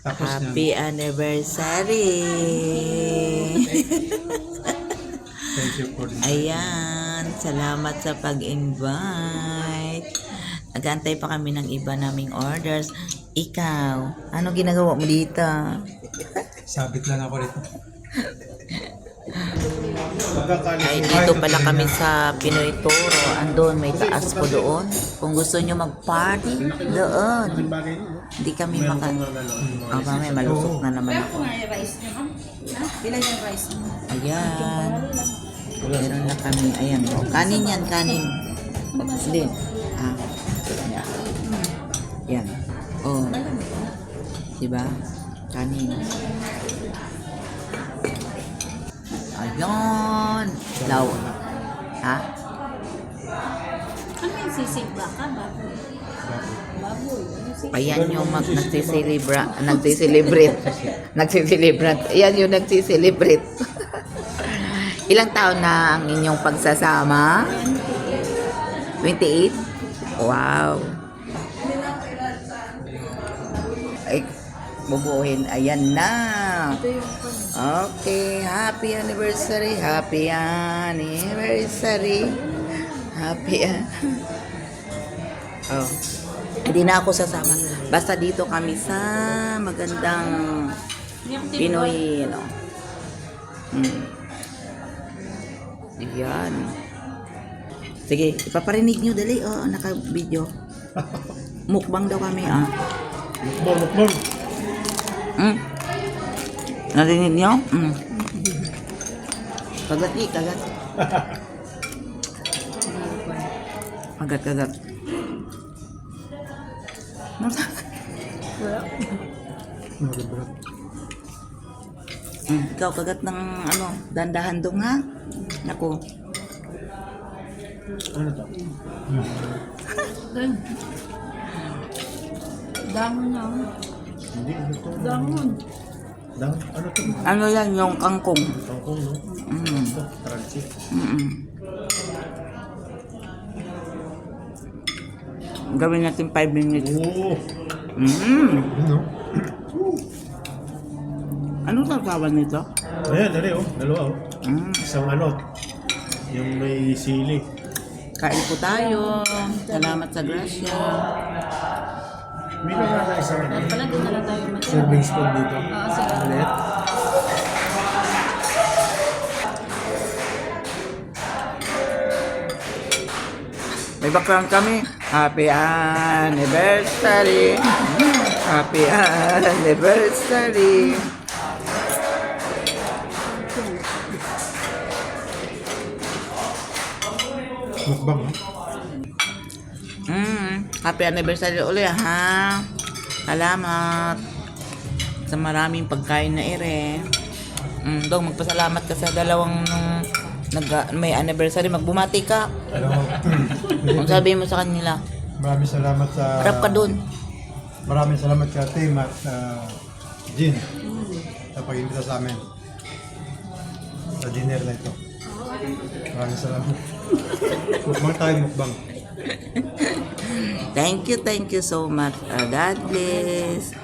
Tapos Happy anniversary! thank you for this. Ayan, salamat sa pag-invite. Nagantay pa kami ng iba naming orders. Ikaw, ano ginagawa mo dito? Sabit lang ako rito. Ay, dito pala kami sa Pinoy Toro. Andun, may taas po doon. Kung gusto nyo mag-party, doon. Hindi kami maka... Oh, mamaya malusok na naman ako. Bilang yung rice mo. Ayan. Meron na kami. Ayan. Oh, kanin yan, kanin. Hindi. Ah. Yan. Yan. Oh. Diba? Kanin. Ayan. Law. Ha? Ano yung sisig ba ka? Baboy. Baboy. Ayan yung mag nagsiselebra, nagsiselebrate. nagsiselebrate. Ayan yung nagsiselebrate. Ilang taon na ang inyong pagsasama? 28? Wow. Ay, bubuhin. Ayan na. Ito yung Okay, happy anniversary, happy anniversary, happy an- Oh, hindi na ako sasama. Basta dito kami sa magandang Pinoy, no? Hmm. Yan. Sige, ipaparinig nyo dali. Oh, naka-video. Mukbang daw kami, ah. Mukbang, mukbang. Hmm? Narinig nyo? Hmm. Kagat eh, kagat. Kagat, kagat. Hmm, ikaw kagat ng ano, dandahan dong ha? Naku. Ano to? Damon na. oh. Ano. Dang, ano to? Ano yan yung kangkong? Kangkong, no? Mm. Ito, crunchy. Mm. Gawin natin 5 minutes. Oo. Mm. Ano? Ano tawag nito? Ayan, dali oh. Dalawa oh. Mm. Isang ano, yung may sili. Kain po tayo. Salamat sa grasya. May isang ano, Pala din na lang tayo mag- serving spoon dito. Oo, sige. Maliit. May background kami. Happy anniversary. Happy anniversary. Mukbang. Mm, happy anniversary uli ha. Salamat sa maraming pagkain na ire. Mm, dong magpasalamat ka sa dalawang nung nag may anniversary magbumati ka. Ano? Kung sabihin mo sa kanila, Maraming salamat sa... harap ka dun. Maraming salamat sa team at uh, Jean sa pag-imbita sa amin sa dinner na ito. Maraming salamat. mukbang tayo, mukbang. Thank you, thank you so much. Uh, God bless.